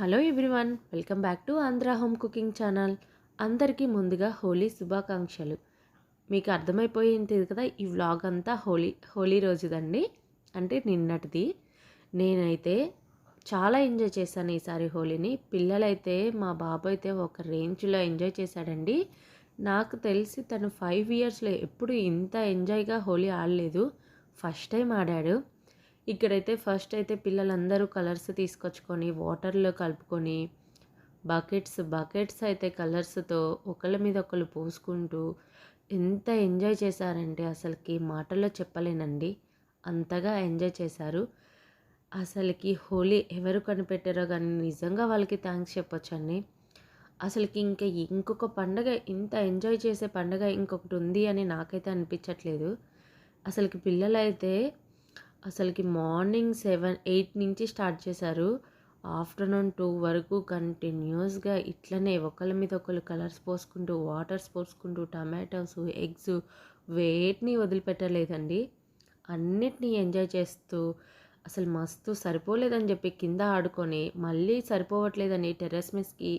Hello everyone welcome back to Andhra home cooking channel. అందరికీ ముందుగా హోలీ శుభాకాంక్షలు. మీకు అర్థమైపోయింది కదా ఈ వ్లాగ్ అంతా హోలీ హోలీ రోజుదండి. అంటే నిన్నటిది. నేనైతే చాలా ఎంజాయ్ చేశాను ఈసారి హోలీని. పిల్లలైతే మా బాబు అయితే ఒక రేంజ్లో ఎంజాయ్ చేశాడండి. నాకు తెలిసి తను ఫైవ్ ఇయర్స్లో ఎప్పుడు ఇంత ఎంజాయ్గా హోలీ ఆడలేదు. ఫస్ట్ టైం ఆడాడు. ఇక్కడైతే ఫస్ట్ అయితే పిల్లలందరూ కలర్స్ తీసుకొచ్చుకొని వాటర్లో కలుపుకొని బకెట్స్ బకెట్స్ అయితే కలర్స్తో ఒకళ్ళ మీద ఒకళ్ళు పోసుకుంటూ ఎంత ఎంజాయ్ చేశారంటే అసలుకి మాటల్లో చెప్పలేనండి. అంతగా ఎంజాయ్ చేశారు. అసలుకి హోలీ ఎవరు కనిపెట్టారో కానీ నిజంగా వాళ్ళకి థ్యాంక్స్ చెప్పొచ్చండి. అసలుకి ఇంకా ఇంకొక పండగ ఇంత ఎంజాయ్ చేసే పండగ ఇంకొకటి ఉంది అని నాకైతే అనిపించట్లేదు. అసలుకి పిల్లలైతే అసలుకి మార్నింగ్ సెవెన్ ఎయిట్ నుంచి స్టార్ట్ చేశారు. ఆఫ్టర్నూన్ టూ వరకు కంటిన్యూస్గా ఇట్లనే ఒకళ్ళ మీద ఒకళ్ళు కలర్స్ పోసుకుంటూ వాటర్స్ పోసుకుంటూ టమాటోస్ ఎగ్స్ వేటిని వదిలిపెట్టలేదండి. అన్నిటినీ ఎంజాయ్ చేస్తూ అసలు మస్తు సరిపోలేదని చెప్పి కింద ఆడుకొని మళ్ళీ సరిపోవట్లేదని టెర్రస్ మిస్కి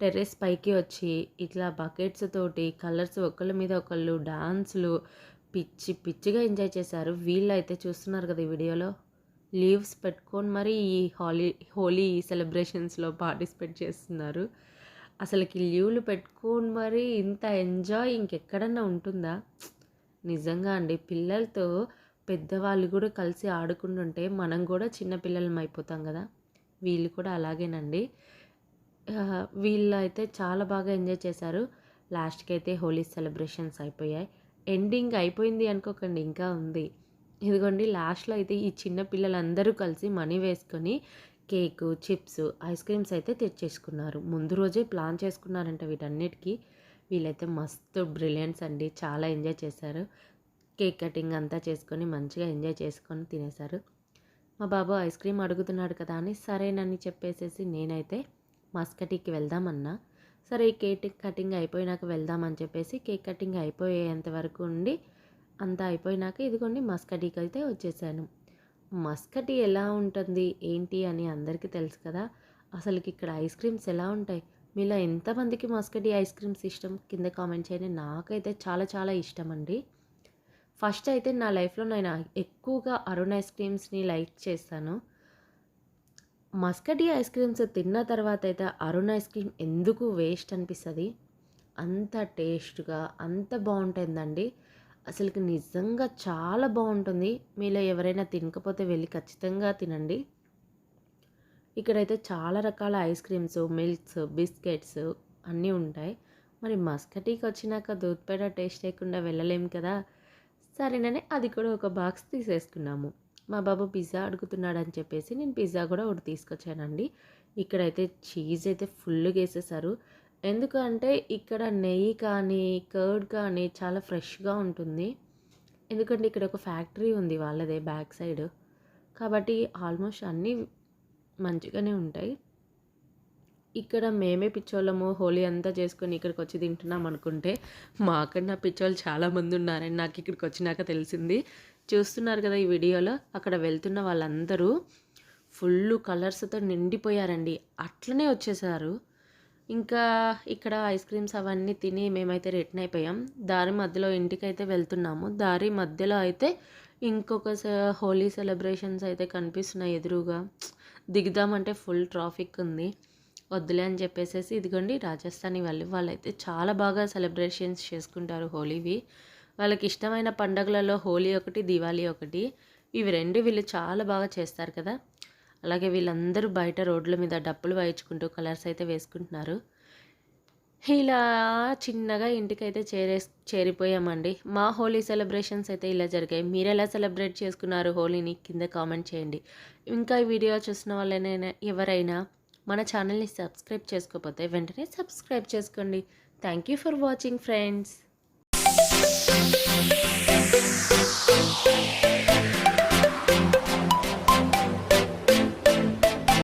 టెర్రస్ పైకి వచ్చి ఇట్లా బకెట్స్ తోటి కలర్స్ ఒకళ్ళ మీద ఒకళ్ళు డాన్స్లు పిచ్చి పిచ్చిగా ఎంజాయ్ చేశారు. వీళ్ళు అయితే చూస్తున్నారు కదా ఈ వీడియోలో. లీవ్స్ పెట్టుకొని మరి ఈ హాలీ హోలీ సెలబ్రేషన్స్లో పార్టిసిపేట్ చేస్తున్నారు. అసలుకి లీవ్లు పెట్టుకొని మరి ఇంత ఎంజాయ్ ఇంకెక్కడన్నా ఉంటుందా? నిజంగా అండి పిల్లలతో పెద్దవాళ్ళు కూడా కలిసి ఆడుకుంటుంటే మనం కూడా చిన్నపిల్లలం అయిపోతాం కదా. వీళ్ళు కూడా అలాగేనండి. వీళ్ళు అయితే చాలా బాగా ఎంజాయ్ చేశారు. లాస్ట్కి అయితే హోలీ సెలబ్రేషన్స్ అయిపోయాయి. ఎండింగ్ అయిపోయింది అనుకోకండి ఇంకా ఉంది. ఇదిగోండి లాస్ట్లో అయితే ఈ చిన్న పిల్లలందరూ కలిసి మనీ వేసుకొని కేక్ చిప్స్ ఐస్ క్రీమ్స్ అయితే తెచ్చేసుకున్నారు. ముందు రోజే ప్లాన్ చేసుకున్నారంట వీటన్నిటికీ. వీళ్ళైతే మస్తు బ్రిలియన్స్ అండి చాలా ఎంజాయ్ చేశారు. కేక్ కటింగ్ అంతా చేసుకొని మంచిగా ఎంజాయ్ చేసుకొని తినేశారు. మా బాబు ఐస్ క్రీమ్ అడుగుతున్నాడు కదా అని సరేనని చెప్పేసేసి నేనైతే మస్కటీకి వెళ్దామన్నా. సరే ఈ కేక్ కటింగ్ అయిపోయినాక వెళ్దామని చెప్పేసి కేక్ కటింగ్ అయిపోయేంత వరకు ఉండి అంతా అయిపోయినాక ఇదిగోండి మస్కటీకి అయితే వచ్చేసాను. మస్కటీ ఎలా ఉంటుంది ఏంటి అని అందరికీ తెలుసు కదా. అసలుకి ఇక్కడ ఐస్ క్రీమ్స్ ఎలా ఉంటాయి? మీలో ఎంతమందికి మస్కటీ ఐస్ క్రీమ్స్ ఇష్టం? కింద కామెంట్ చేయండి. నాకైతే చాలా చాలా ఇష్టం అండి. ఫస్ట్ అయితే నా లైఫ్లో నేను ఎక్కువగా అరుణ్ ఐస్ క్రీమ్స్ని లైక్ చేస్తాను. మస్కటీ ఐస్ క్రీమ్స్ తిన్న తర్వాత అయితే అరుణ్ ఐస్ క్రీమ్ ఎందుకు వేస్ట్ అనిపిస్తుంది? అంత టేస్ట్గా అంత బాగుంటుందండి. అసలుకి నిజంగా చాలా బాగుంటుంది. మీలో ఎవరైనా తినకపోతే వెళ్ళి ఖచ్చితంగా తినండి. ఇక్కడైతే చాలా రకాల ఐస్ క్రీమ్స్ మిల్క్స్ బిస్కెట్స్ అన్నీ ఉంటాయి. మరి మస్కటీకి వచ్చినాక దూద్పేట టేస్ట్ లేకుండా వెళ్ళలేము కదా? సరేనని అది కూడా ఒక బాక్స్ తీసేసుకున్నాము. మా బాబు పిజ్జా అడుగుతున్నాడు అని చెప్పేసి నేను పిజ్జా కూడా ఒకటి తీసుకొచ్చానండి. ఇక్కడైతే చీజ్ అయితే ఫుల్గా వేసేసారు. ఎందుకంటే ఇక్కడ నెయ్యి కానీ కర్డ్ కానీ చాలా ఫ్రెష్గా ఉంటుంది. ఎందుకంటే ఇక్కడ ఒక ఫ్యాక్టరీ ఉంది వాళ్ళదే బ్యాక్ సైడ్. కాబట్టి ఆల్మోస్ట్ అన్నీ మంచిగానే ఉంటాయి. ఇక్కడ మేమే పిచ్చోళ్ళము హోలీ అంతా చేసుకొని ఇక్కడికి వచ్చి తింటున్నాం అనుకుంటే మా అక్కడ పిచ్చోళ్ళు చాలామంది ఉన్నారని నాకు ఇక్కడికి వచ్చినాక తెలిసింది. చూస్తున్నారు కదా ఈ వీడియోలో. అక్కడ వెళ్తున్న వాళ్ళందరూ ఫుల్ కలర్స్తో నిండిపోయారండి. అట్లనే వచ్చేసారు. ఇంకా ఇక్కడ ఐస్ క్రీమ్స్ అవన్నీ తిని మేమైతే రిటర్న్ అయిపోయాం. దారి మధ్యలో ఇంటికైతే వెళ్తున్నాము. దారి మధ్యలో అయితే ఇంకొక హోలీ సెలబ్రేషన్స్ అయితే కనిపిస్తున్నాయి ఎదురుగా. దిగుదామంటే ఫుల్ ట్రాఫిక్ ఉంది. వద్దులే అని చెప్పేసేసి ఇదిగోండి రాజస్థానీ వాళ్ళు వాళ్ళైతే చాలా బాగా సెలబ్రేషన్స్ చేసుకుంటారు హోలీవి. వాళ్ళకి ఇష్టమైన పండగలలో హోలీ ఒకటి దివాళీ ఒకటి. ఇవి రెండు వీళ్ళు చాలా బాగా చేస్తారు కదా. అలాగే వీళ్ళందరూ బయట రోడ్ల మీద డప్పులు వాయించుకుంటూ కలర్స్ అయితే వేసుకుంటున్నారు. ఇలా చిన్నగా ఇంటికైతే చేరే చేరిపోయామండి. మా హోలీ సెలబ్రేషన్స్ అయితే ఇలా జరిగాయి. మీరు ఎలా సెలబ్రేట్ చేసుకున్నారు హోలీని? కింద కామెంట్ చేయండి. ఇంకా ఈ వీడియో చూసిన వాళ్ళైనా ఎవరైనా మన ఛానల్ని సబ్స్క్రైబ్ చేసుకోకపోతే వెంటనే సబ్స్క్రైబ్ చేసుకోండి. Thank you for watching friends. Thank you.